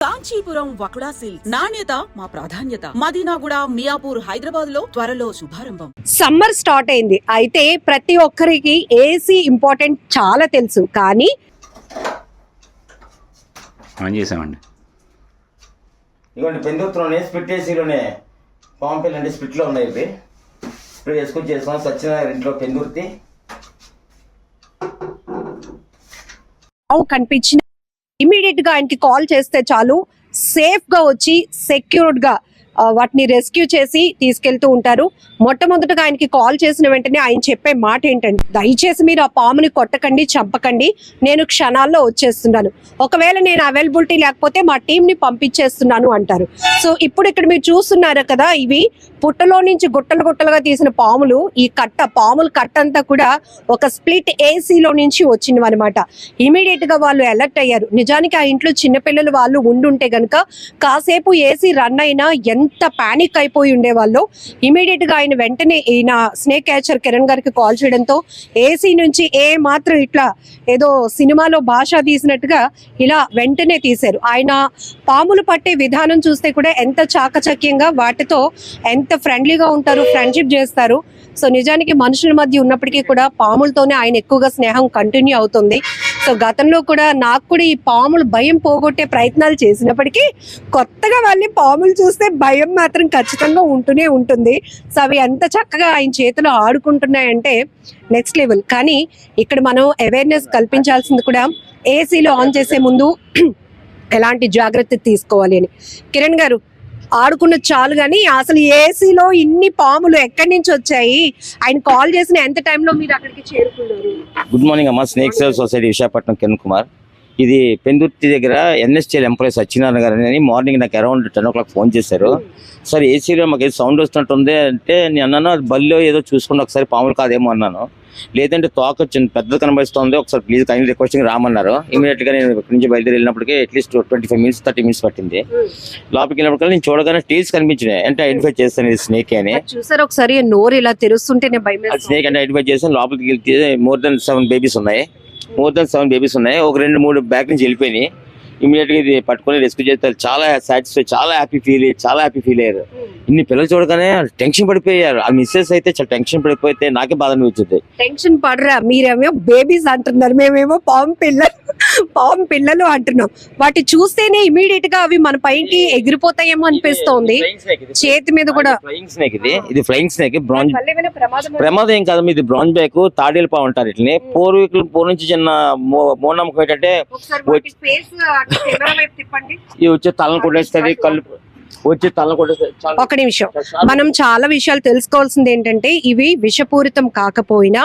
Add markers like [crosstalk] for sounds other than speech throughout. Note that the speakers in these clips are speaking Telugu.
కాంచీపురం వకుడా సిల్క్స్. నాణ్యత మా ప్రాధాన్యత. మదీనాగుడ మియాపూర్ హైదరాబాద్లో త్వరలో శుభారంభం. సమ్మర్ స్టార్ట్ అయింది. అయితే ప్రతి ఒక్కరికి ఏసీ ఇంపార్టెంట్ చాలా తెలుసు. కానీ ఆన్ చేసామండి. ఇదిగోండి పెందుతులోనే స్ప్లిట్ ఏసీలోనే పాంపిల్ అంటే స్ప్లిట్లో ఉన్నాయి ఇవి. ఇప్పుడు వేసుకొని చేసుకున్నాం సత్యనారాయణ ఇంట్లో పెందుర్తి. కనిపించిన ఇమీడియట్గా ఆయనకి కాల్ చేస్తే చాలు. సేఫ్గా వచ్చి సెక్యూర్డ్గా వాటిని రెస్క్యూ చేసి తీసుకెళ్తూ ఉంటారు. మొట్టమొదటగా ఆయనకి కాల్ చేసిన వెంటనే ఆయన చెప్పే మాట ఏంటంటే దయచేసి మీరు ఆ పాముని కొట్టకండి చంపకండి. నేను క్షణాల్లో వచ్చేస్తున్నాను. ఒకవేళ నేను అవైలబిలిటీ లేకపోతే మా టీంని పంపించేస్తున్నాను అంటారు. సో ఇప్పుడు ఇక్కడ మీరు చూస్తున్నారు కదా ఇవి పుట్టలో నుంచి గుట్టలు గుట్టలుగా తీసిన పాములు ఈ కట్ట పాముల కట్ట అంతా కూడా ఒక స్ప్లిట్ ఏసీలో నుంచి వచ్చినవి అనమాట ఇమీడియట్గా వాళ్ళు అలర్ట్ అయ్యారు. నిజానికి ఆ ఇంట్లో చిన్నపిల్లలు వాళ్ళు ఉండుంటే గనుక కాసేపు ఏసీ రన్ అయినా ఎంత పానిక్ అయిపోయి ఉండేవాళ్ళు. ఇమీడియట్గా ఆయన వెంటనే ఈయన స్నేక్ క్యాచర్ కిరణ్ గారికి కాల్ చేయడంతో ఏసీ నుంచి ఏ మాత్రం ఇట్లా ఏదో సినిమాలో భాష తీసినట్టుగా ఇలా వెంటనే తీశారు. ఆయన పాములు పట్టే విధానం చూస్తే కూడా ఎంత చాకచక్యంగా వాటితో ఎంత ఎంత ఫ్రెండ్లీగా ఉంటారు ఫ్రెండ్షిప్ చేస్తారు. సో నిజానికి మనుషుల మధ్య ఉన్నప్పటికీ కూడా పాములతోనే ఆయన ఎక్కువగా స్నేహం కంటిన్యూ అవుతుంది. సో గతంలో కూడా నాకు కూడా ఈ పాములు భయం పోగొట్టే ప్రయత్నాలు చేసినప్పటికీ కొత్తగా వాళ్ళని పాములు చూస్తే భయం మాత్రం ఖచ్చితంగా ఉంటూనే ఉంటుంది. సో అవి ఎంత చక్కగా ఆయన చేతిలో ఆడుకుంటున్నాయంటే నెక్స్ట్ లెవెల్ కానీ ఇక్కడ మనం అవేర్నెస్ కల్పించాల్సింది కూడా ఏసీలో ఆన్ చేసే ముందు [clears throat] ఎలాంటి జాగ్రత్త తీసుకోవాలి అని. కిరణ్ గారు ఆడుకున్న చాలు కానీ అసలు ఏసీలో ఇన్ని పాములు ఎక్కడి నుంచి వచ్చాయి? ఆయన కాల్ చేసిన ఎంత టైంలో మీరు అక్కడికి చేరుకున్నారు? గుడ్ మార్నింగ్ అమ్మా. Snake save society Visakhapatnam Kiran Kumar. ఇది పెందుర్తి దగ్గర ఎన్ఎస్టీఎల్ ఎంప్లాయీ సత్యనారాయణ గారు అని మార్నింగ్ నాకు around ten o'clock phone చేశారు. సార్ ఏసీలో మాకు ఏదో సౌండ్ వస్తున్నట్టుంది అంటే నేను అన్నాను అది బల్లో ఏదో చూసుకుని ఒకసారి పాములు కాదేమో అన్నాను. లేదంటే తోక పెద్ద కనబడుతుంది ఒకసారి ప్లీజ్ కైండ్ రిక్వెస్టింగ్ రామన్నారు. ఇమీడియట్గా నేను ఇక్కడి నుంచి బయలుదేరి వెళ్ళినప్పటికీ at least twenty five minutes thirty minutes పట్టింది. లోపలికి వెళ్ళినప్పటికీ నేను చూడగానే టేల్స్ కనిపించినాయి. అంటే ఐడెంటిఫై చేస్తాను ఇది స్నేక్ అని. చూసారు ఒకసారి నోరు ఇలా అది స్నేక్ అంటే ఐడెంటిఫై చేసి లోపలికి మోర్ దెన్ సెవెన్ బేబీస్ ఉన్నాయి. మోర్ దెన్ సెవెన్ బేబీస్ ఉన్నాయి. ఒక రెండు మూడు బ్యాక్ నుంచి వెళ్ళిపోయినాయి. ఇమీడియట్గా ఇది పట్టుకొని రెస్క్యూ చేస్తారు. చాలా సాటిస్ఫై చాలా హ్యాపీ ఫీల్ చాలా హ్యాపీ ఫీల్ అయ్యారు. ఇన్ని పిల్లలు చూడగానే టెన్షన్ పడిపోయారు. ఆ మిస్సెస్ అయితే చాలా టెన్షన్ పడిపోతే నాకే బాధ అనిపించింది. టెన్షన్ పడరా? మీరేమో బేబీస్ అంటున్నారు. మేమేమో పాము పిల్లలు పాము పిల్లలు అంటున్నాం. వాటి చూస్తేనే ఇమీడియట్గా అవి మన పైకి ఎగిరిపోతాయేమో అనిపిస్తోంది. చేతి మీద కూడా ఫ్లయింగ్ స్నేక్ ఇది. ఇది ఫ్లయింగ్ స్నేక్ బ్రాంజ్ ప్రమాదం ఏం కాదు ఇది బ్రాంజ్ బ్యాక్ తాడేలు పావు అంటారు ఇట్లని పూర్వీకులు పూర్వ నుంచి చిన్న మూఢనమ్మకం ఏంటంటే ఇవి వచ్చి తలను కొట్టేస్తుంది కళ్ళు వచ్చి చాలా- ఒక నిమిషం. మనం చాలా విషయాలు తెలుసుకోవాల్సింది ఏంటంటే ఇవి విషపూరితం కాకపోయినా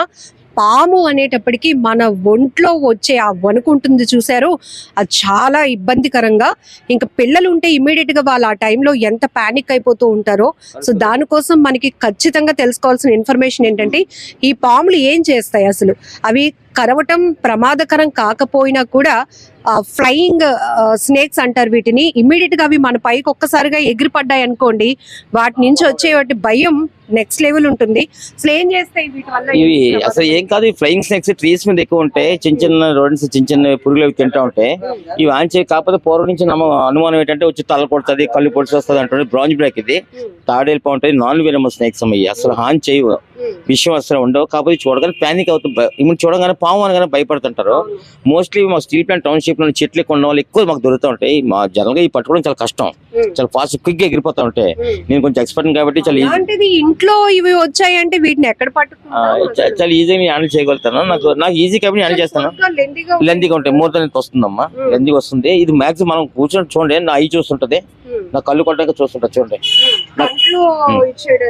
పాము అనేటప్పటికి మన ఒంట్లో వచ్చే ఆ వణుకుంటుంది చూసారు అది చాలా ఇబ్బందికరంగా. ఇంకా పిల్లలు ఉంటే ఇమీడియట్గా వాళ్ళు ఆ టైంలో ఎంత పానిక్ అయిపోతూ ఉంటారో సో దానికోసం మనకి ఖచ్చితంగా తెలుసుకోవాల్సిన ఇన్ఫర్మేషన్ ఏంటంటే ఈ పాములు ఏం చేస్తాయి అసలు? అవి కరవటం ప్రమాదకరం కాకపోయినా కూడా ఫ్లయింగ్ స్నేక్స్ అంటారు వీటిని. ఇమీడియట్గా అవి మన పైకి ఒక్కసారిగా ఎగిరిపడ్డాయి అనుకోండి వాటి నుంచి వచ్చే వాటి భయం నెక్స్ట్ లెవెల్ ఉంటుంది. అసలు ఏం చేస్తాయి వీటి వల్ల? ఇవి అసలు ఏం కాదు ఈ ఫ్లయింగ్ స్నేక్స్ ట్రీస్ మీద ఎక్కువ ఉంటాయి. చిన్న చిన్న రోడ్స్ చిన్న చిన్న పురుగులు అవి తింటా ఉంటాయి. ఇవి ఆన్ చేయ కాకపోతే పూర్వం నుంచి నమ్మ అనుమానం ఏంటంటే వచ్చి తల కొడుతుంది కళ్ళు పొడిచి వస్తుంది అంటుంది బ్రాంజ్ బ్రేక్ ఇది తాడేలు ఉంటుంది నాన్ వెనమల్ స్నేక్స్ అయ్యి అసలు హాన్ చేయవు. విషయం అసలు ఉండవు. కాకపోతే చూడగానే ప్యానిక్ అవుతుంది ఇప్పుడు చూడగానే పాము అనగానే భయపడుతుంటారు. మోస్ట్లీ మా స్టీల్ ప్లాంట్ టౌన్షిప్లో చెట్లు ఉన్న వాళ్ళు ఎక్కువ మాకు దొరుకుతూ ఉంటాయి. మా జనరల్గా ఈ పట్టుకోవడం చాలా కష్టం. చాలా ఫాస్ట్ క్విక్గా ఎగిరిపోతా ఉంటాయి. నేను కొంచెం ఎక్స్పర్ట్ కాబట్టి చాలా ఇంట్లో ఇవి వచ్చాయంటే వీటిని ఎక్కడ పట్టుకుంటారు చాలా ఈజీగా హ్యాండిల్ చేయగలుగుతాను. నాకు నాకు ఈజీ కాబట్టి హ్యాండిల్ చేస్తాను. లెందీగా ఉంటాయి. మూడు ఎంత వస్తుందమ్మా. లెందీగా వస్తుంది. ఇది మ్యాక్సిమం మనం కూర్చొని చూడండి. నా ఐ చూస్తుంటది. నా కళ్ళు కొట్టడానికి చూస్తుంటా చూడండి.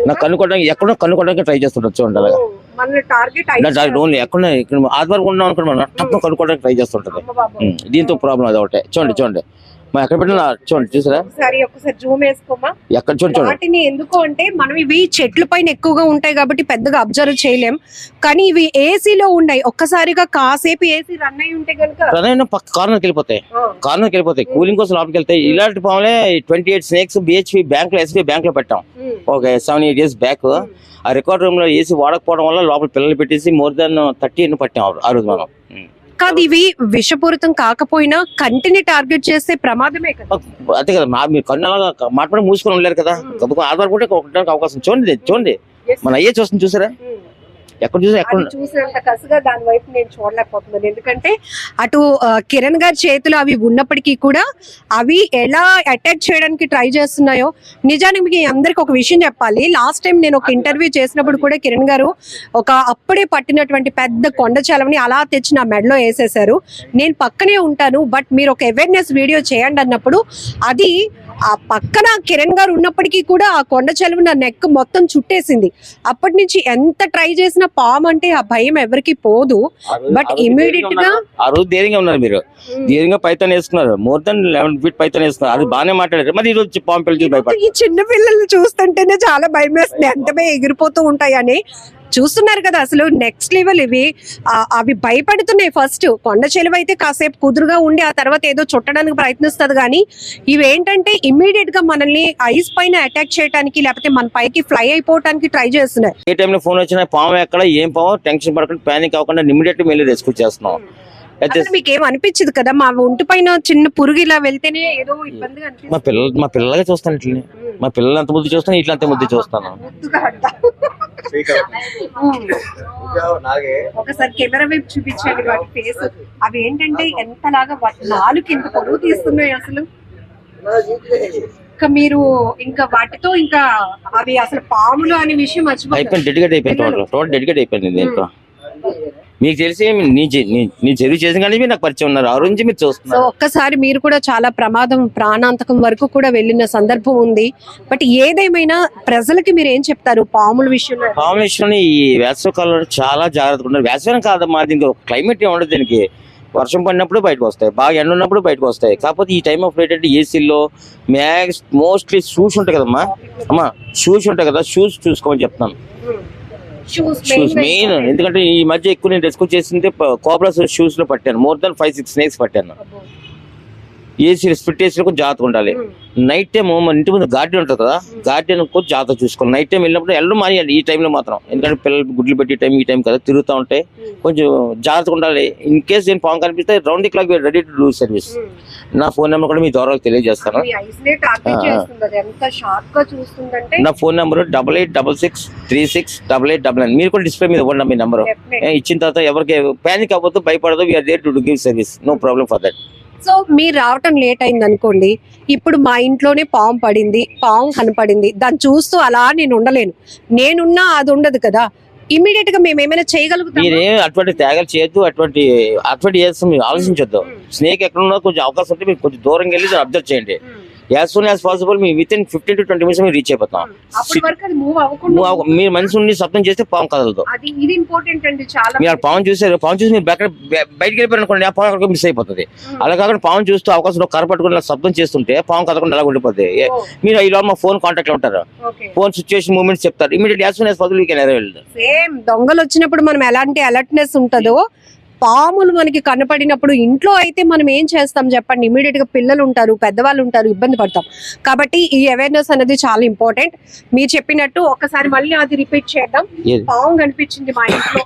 నా కన్ను కొట్టడానికి ఎక్కడో కన్ను కొట్టడానికి ట్రై చేస్తుంటా చూడండి అలాగా. మన టార్గెట్ ఓన్లీ ఎక్కడ ఇక్కడ ఆదివారం ఉన్నాం అనుకోండి మనం టప్పు ట్రై చేస్తుంటది. దీంతో ప్రాబ్లం అది ఒకటే. చూడండి చూడండి. ఎక్కడ పెట్టినా చూడండి చూసారా? ఒకసారి ఒకసారి జూమ్ వేసుకోమా? ఎక్కడ చూడండి చూడండి. వాటిని ఎందుకు అంటే మనం ఇవి చెట్ల పైన ఎక్కువగా ఉంటాయి కాబట్టి పెద్దగా అబ్జర్వ్ చేయలేం. కానీ ఇవి ఏసీలో ఉన్నాయి. ఒక్కసారిగా కాసేపు ఏసీ రన్ అయి ఉంటే కనుక ప్రధాన పక్క కార్నర్కి వెళ్ళిపోతాయి. కార్నర్కి వెళ్ళిపోతాయి. కూలింగ్ కోసం లోపలికి వెళ్తాయి ఇలాంటి పాములే ట్వంటీ ఎయిట్ స్నేక్స్ బిహెచ్పి బ్యాంక్లో ఎస్బీఐ బ్యాంక్లో పెట్టాం. ఒక సెవెన్ ఎయిట్ ఇయర్స్ బ్యాక్ ఆ రికార్డ్ రూమ్లో ఏసీ వాడకపోవడం వల్ల లోపల పిల్లలు పెట్టేసి మోర్ దాన్ థర్టీ ఎన్ని పట్టాం ఆ- రోజు మనం. కాదు ఇవి విషపూరితం కాకపోయినా కంటిని టార్గెట్ చేస్తే ప్రమాదమే కదా. అంతే కదా మా మీరు కన్ను అలాగా మాట్లాడి మూసుకొని ఉండలేరు కదా. ఆధారపడి ఒకటానికి అవకాశం చూడండి చూడండి. మన అయ్యే చూస్తుంది చూసారా? ఎక్కడ చూసినంత కసిగా దాని వైపు నేను చూడలేకపోతున్నాను. ఎందుకంటే అటు కిరణ్ గారి చేతులు అవి ఉన్నప్పటికీ కూడా అవి ఎలా అటాక్ చేయడానికి ట్రై చేస్తున్నాయో నిజానికి మీకు అందరికి ఒక విషయం చెప్పాలి. లాస్ట్ టైం నేను ఒక ఇంటర్వ్యూ చేసినప్పుడు కూడా కిరణ్ గారు ఒక అప్పుడే పట్టినటువంటి పెద్ద కొండ చలవని అలా తెచ్చి నా మెడలో వేసేసారు నేను పక్కనే ఉంటాను బట్ మీరు ఒక అవేర్నెస్ వీడియో చేయండి అన్నప్పుడు అది ఆ పక్కన కిరణ్ గారు ఉన్నప్పటికీ కూడా ఆ కొండ చెలువు నా నెక్ మొత్తం చుట్టేసింది. అప్పటి నుంచి ఎంత ట్రై చేసినా పాము అంటే ఆ భయం ఎవరికి పోదు. immediate ధైర్యంగా గా-. ఆ రోజు ధైర్యంగా ఉన్నారు మీరు. ధైర్యంగా పైతాన్ వేసుకున్నారు. More than eleven feet python వేసుకున్నారు. అది బాగానే మాట్లాడారు. మరి ఈ రోజు పాము పిల్లలు భయపడ ఈ చిన్న పిల్లల్ని చూస్తుంటేనే చాలా భయం వేస్తుంది. ఎంతమే ఎగిరిపోతూ ఉంటాయని. చూస్తున్నారు కదా అసలు నెక్స్ట్ లెవెల్ ఇవి అవి భయపడుతున్నాయి ఫస్ట్ కొండ చెలువ అయితే కాసేపు కుదురుగా ఉండి ఆ తర్వాత ఏదో చుట్టడానికి ప్రయత్నిస్తుంది కానీ ఇవి ఏంటంటే ఇమ్మీడియట్గా మనల్ని ఐస్ పైన అటాక్ చేయడానికి లేకపోతే మన పైకి ఫ్లై అయిపోవడానికి ట్రై చేస్తున్నాయి. ఏ టైంలో ఫోన్ వచ్చినా పాము ఎక్కడ ఏం పాము టెన్షన్ పడకుండా ప్యానిక్ అవ్వకుండా ఇమీడియట్ వెళ్ళి రెస్క్యూ చేస్తున్నాం. మీకు ఏం అనిపించదు కదా మా ఒంటి పైన చిన్న పురుగు ఇలా వెళ్తేనే ఏదో ఇబ్బందిగా మా పిల్లలు మా పిల్లలగా చూస్తాను ఇట్లని. మా పిల్లలు అంత ముద్దు చూస్తాను ఇట్లా అంత ముద్దు చూస్తాను. [laughs] ఒకసారి కెమెరా వైపు చూపించండి వాటి ఫేస్ అవి ఏంటంటే ఎంతలాగా వాటి నాలుగు ఇంత పొడుగు తీస్తున్నాయి అసలు. ఇంకా మీరు ఇంకా వాటితో ఇంకా అవి అసలు పాములు అనే విషయం మర్చిపోతారు అయిపోయింది డెడికేట్ అయిపోయింది టోటల్. డెడికేట్ అయిపోయింది దీంట్లో మీకు తెలిసి నీ నీ- చేసిన కానీ మీరు నాకు పరిచయం ఉన్నారు. ఆ రోజు మీరు సో చూస్తున్నారు. ఒక్కసారి మీరు కూడా చాలా ప్రమాదం ప్రాణాంతకం వరకు కూడా వెళ్ళిన సందర్భం ఉంది. బట్ ఏదేమైనా ప్రజలకి మీరు ఏం చెప్తారు పాముల విషయంలో? పాము విషయంలో ఈ వేసవి కాలంలో చాలా జాగ్రత్తగా ఉన్నారు వేసవి కాదమ్మా దీనికి క్లైమేట్ ఉండదు దీనికి. వర్షం పడినప్పుడు బయటకు వస్తాయి. బాగా ఎండ ఉన్నప్పుడు బయటకు వస్తాయి. కాకపోతే ఈ టైం ఆఫ్ ఏంటంటే ఏసీల్లో మ్యాక్స్ మోస్ట్లీ షూస్ ఉంటాయి కదమ్మా. అమ్మా షూస్ ఉంటాయి కదా షూస్ చూసుకోమని చెప్తాను షూస్ మెయిన్ ఎందుకంటే ఈ మధ్య ఎక్కువ నేను రెస్క్యూ చేసింది కోబ్రాస్ షూస్లో పట్టాను. More than five six snakes పట్టాను. ఏసీ స్ప్లిట్ ఏసీ కొంచెం జాగ్రత్తగా ఉండాలి నైట్ టైం మన ఇంటి ముందు గార్డెన్ ఉంటుంది కదా గార్డెన్ కొంచెం జాగ్రత్త చూసుకోవాలి. నైట్ టైం వెళ్ళినప్పుడు వెళ్ళడం మానేయాలి ఈ టైంలో మాత్రం. ఎందుకంటే పిల్లలు గుడ్లు పెట్టి టైం ఈ టైం కదా తిరుగుతూ ఉంటాయి కొంచెం జాగ్రత్తగా ఉండాలి. ఇన్ కేస్ నేను పాము కనిపిస్తే round the clock ready to do service నా ఫోన్ నెంబర్ కూడా మీ ద్వారా తెలియజేస్తాను. నా phone number double eight double six three six double eight double nine మీరు కూడా డిస్ప్లే మీద ఇవ్వండి మీ నెంబర్. ఇచ్చిన తర్వాత ఎవరికి ప్యానిక్ అవ్వద్దు భయపడదు we are there to give service no problem for that so మీరు రావటం లేట్ అయింది అనుకోండి ఇప్పుడు మా ఇంట్లోనే పాము పడింది పాము కనపడింది దాన్ని చూస్తూ అలా నేను ఉండలేను. నేనున్నా అది ఉండదు కదా. ఇమీడియట్గా మేము ఏమైనా చేయగలుగుతాం మీరేం అటువంటి త్యాగాలు చేయొద్దు అటువంటి అటువంటి చేస్తాం మీరు ఆలోచించొద్దు. స్నేక్ ఎక్కడ ఉన్నా కొంచెం అవకాశం ఉంటే మీరు కొంచెం దూరంగా వెళ్ళి అబ్జర్వ్ చేయండి. As soon as possible me within fifteen to twenty minutes మీరు రీచ్ అయిపోతాం. అవ- మీరు మనిషి ఉండి శబ్దం చేస్తే పాము కదలదు. మీరు పాము చూసారు పాము చూసి మీరు బయట బయటికి వెళ్ళిపోయారు అనుకోండి ఆ పాము అక్కడ మిస్ అయిపోతుంది. అలా కాకుండా పాము చూస్తూ అవకాశం కర్ర పట్టుకుని ఇలా శబ్దం చేస్తుంటే పాము కదకుండా అలా ఉండిపోతుంది ఏ- మీరు ఈ లోపల మా ఫోన్ కాంటాక్ట్లో ఉంటారు. ఫోన్ సిచ్యువేషన్ మూమెంట్స్ చెప్తారు. Immediate as soon as possible you can arrive same దొంగలు వచ్చినప్పుడు మనం ఎలాంటి అలర్ట్నెస్ ఉంటుందో పాములు మనకి కనపడినప్పుడు ఇంట్లో అయితే మనం ఏం చేస్తాం చెప్పండి? ఇమీడియట్గా పిల్లలు ఉంటారు పెద్దవాళ్ళు ఉంటారు ఇబ్బంది పడతాం. కాబట్టి ఈ అవేర్నెస్ అనేది చాలా ఇంపార్టెంట్ మీరు చెప్పినట్టు ఒకసారి మళ్ళీ అది రిపీట్ చేద్దాం? పాము కనిపించింది మా ఇంట్లో.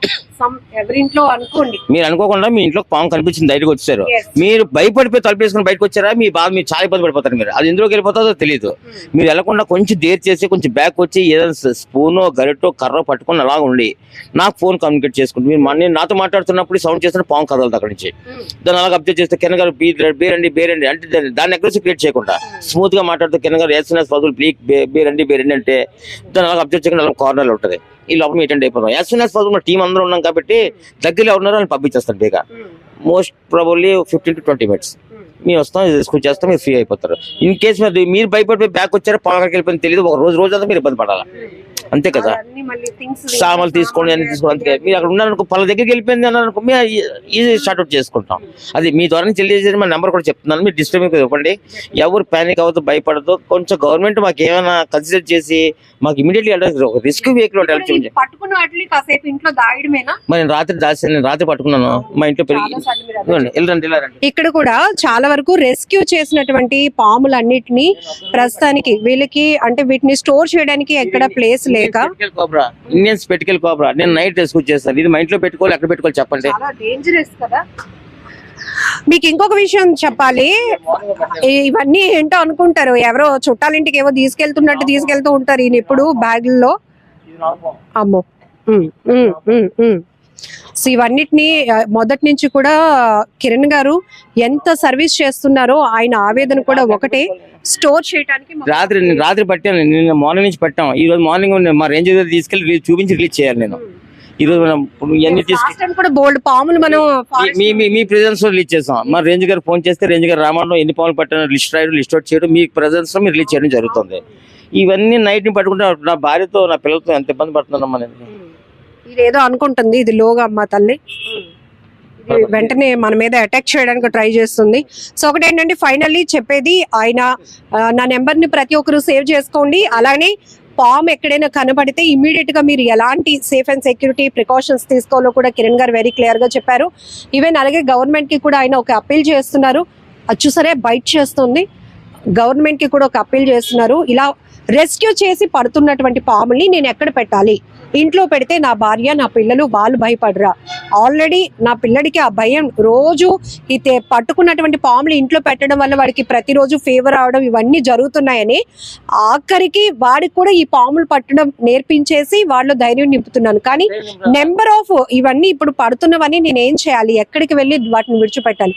ఎవరింట్లో అనుకోండి. మీరు అనుకోకుండా మీ ఇంట్లో పాము కనిపించింది బయటకు వచ్చారు. మీరు భయపడిపోయి తలుపు వేసుకుని బయటకు వచ్చారా? మీ బాధ మీరు చాలా ఇబ్బంది పడిపోతారు మీరు. అది ఎందులోకి వెళ్ళిపోతుందో తెలియదు మీరు వెళ్ళకుండా కొంచెం దేర్ చేసి కొంచెం బ్యాక్ వచ్చి ఏదైనా స్పూనో గరిటో కర్ర పట్టుకొని అలా ఉండి నాకు ఫోన్ కమ్యూనికేట్ చేసుకుంటే మీరు నాతో మాట్లాడుతున్నప్పుడు సౌండ్ చేస్తున్న పాము కదలదు అక్కడి నుంచి. దాన్ని అలాగ అబ్జర్వ్ చేస్తే గారు బీ బేరండి బేరండి అంటే దాన్ని- అగ్రెసివ్ క్రియేట్ చేయకుండా స్మూత్గా మాట్లాడుతూ కింద గారు ఎస్ పదులు ప్లీక్ బేరండి బేరండి అంటే దాన్ని అలాగ అబ్జర్వ్ చేయకుండా అలా కార్నర్ ఉంటుంది. ఈ లోపల అటెండ్ అయిపోతాం. యాజ్ సూన్ యాజ్ టీం అందరూ ఉన్నాం కాబట్టి దగ్గరలో ఉన్నారో అని పంపించేస్తారు బేగా. Most probably fifteen to twenty minutes మేము. వస్తాం స్కూల్ చేస్తాం మీరు ఫ్రీ అయిపోతారు. ఇన్ కేసు మీరు మీరు భయపడిపోయి బ్యాక్ వచ్చారో పొలంకి వెళ్ళిపోయింది తెలియదు. ఒక రోజు రోజు అంతా మీరు ఇబ్బంది పడాలి. అంతే కదా? సామాన్లు తీసుకోండి అన్ని తీసుకోండి అందుకే మీరు అక్కడ ఉన్నారనుకో పళ్ళ దగ్గరికి వెళ్ళిపోయింది అన్నారనుకో మీరు ఈజీ అవుట్ చేసుకుంటాం. అది మీ ద్వారా తెలియజేసి మా నెంబర్ కూడా చెప్తున్నాను. మీరు డిస్టర్బ్ ఇవ్వండి ఎవరు ప్యానిక్ అవ్వద్దు భయపడదు కొంచెం గవర్నమెంట్ మాకు ఏమైనా కన్సిడర్ చేసి మాకు ఇమీడియట్లీ ఒక రిస్క్ వెహికల్ మరి నేను రాత్రి దాచి నేను రాత్రి పట్టుకున్నాను. మా ఇంట్లో పెరిగి వెళ్ళండి ఇక్కడ కూడా చాలా వరకు రెస్క్యూ చేసినటువంటి పాములన్నిటిని ప్రస్తుతానికి వీళ్ళకి అంటే వీటిని స్టోర్ చేయడానికి ఎక్కడ ప్లేస్ లేక? కోబ్రా ఇండియన్ స్పెటికల్ కోబ్రా నేను నైట్ తీసుకొచ్చేస్తాను ఇది మా ఇంట్లో పెట్టుకోవాలి ఎక్కడ పెట్టుకోవాలి చెప్పండి. చాలా డేంజరస్ కదా? మీకు ఇంకొక విషయం చెప్పాలి. ఇవన్నీ ఏంటో అనుకుంటారు. ఎవరో చుట్టాలింటికి ఏవో తీసుకెళ్తున్నట్టు తీసుకెళ్తూ ఉంటారు ఈయన ఇప్పుడు బ్యాగుల్లో. అమ్మో. సో ఇవన్నిటిని మొదటి నుంచి కూడా కిరణ్ గారు ఎంత సర్వీస్ చేస్తున్నారో ఆయన ఆవేదన కూడా ఒకటే. స్టోర్ చేయడానికి రాత్రి రాత్రి పట్టాను నిన్న మార్నింగ్ నుంచి పట్టాం. ఈ రోజు మార్నింగ్ మా రేంజ్ దగ్గర తీసుకెళ్ళి చూపించి రిలీజ్ చేయాలి నేను. ఈ రోజు మనం ఇవన్నీ బోల్డ్ పాములు మనం మీ- మీ ప్రెజెన్స్లో రిలీజ్ చేసాం. మా రేంజ్ గారు ఫోన్ చేస్తే రేంజ్ గారు రామణం ఎన్ని పనులు పట్టాను లిస్ట్ రాయడం లిస్ట్ అవుట్ చేయడం మీ ప్రెజెన్స్లో మీరు రిలీజ్ చేయడం జరుగుతుంది. ఇవన్నీ నైట్ని పట్టుకుంటే నా భార్యతో నా పిల్లలతో ఎంత ఇబ్బంది పడుతున్నానమ్మా నేను. ఇదేదో అనుకుంటుంది ఇది లోగా అమ్మ తల్లి. ఇది వెంటనే మన మీద అటాక్ చేయడానికి ట్రై చేస్తుంది. సో ఒకటి ఏంటంటే ఫైనల్లీ చెప్పేది ఆయన నా నెంబర్ని ప్రతి ఒక్కరు సేవ్ చేసుకోండి. అలానే పామ్ ఎక్కడైనా కనబడితే ఇమీడియట్గా మీరు ఎలాంటి సేఫ్ అండ్ సెక్యూరిటీ ప్రికాషన్స్ తీసుకోవాలో కూడా కిరణ్ గారు వెరీ క్లియర్గా చెప్పారు. ఈవెన్ అలాగే గవర్నమెంట్కి కూడా ఆయన ఒక అప్పీల్ చేస్తున్నారు. అది చూసరే బైట్ చేస్తుంది. గవర్నమెంట్కి కూడా ఒక అప్పీల్ చేస్తున్నారు. ఇలా రెస్క్యూ చేసి పడుతున్నటువంటి పాముల్ని నేను ఎక్కడ పెట్టాలి? ఇంట్లో పెడితే నా భార్య నా పిల్లలు వాళ్ళు భయపడరా. ఆల్రెడీ నా పిల్లడికి ఆ భయం రోజు ఈ తే- పట్టుకున్నటువంటి పాములు ఇంట్లో పెట్టడం వల్ల వాడికి ప్రతిరోజు ఫీవర్ అవడం ఇవన్నీ జరుగుతున్నాయని ఆఖరికి వాడికి కూడా ఈ పాములు పట్టడం నేర్పించేసి వాళ్ళు ధైర్యం నింపుతున్నాను. కానీ నెంబర్ ఆఫ్ ఇవన్నీ ఇప్పుడు పడుతున్నవన్నీ నేను ఏం చేయాలి? ఎక్కడికి వెళ్ళి వాటిని విడిచిపెట్టాలి?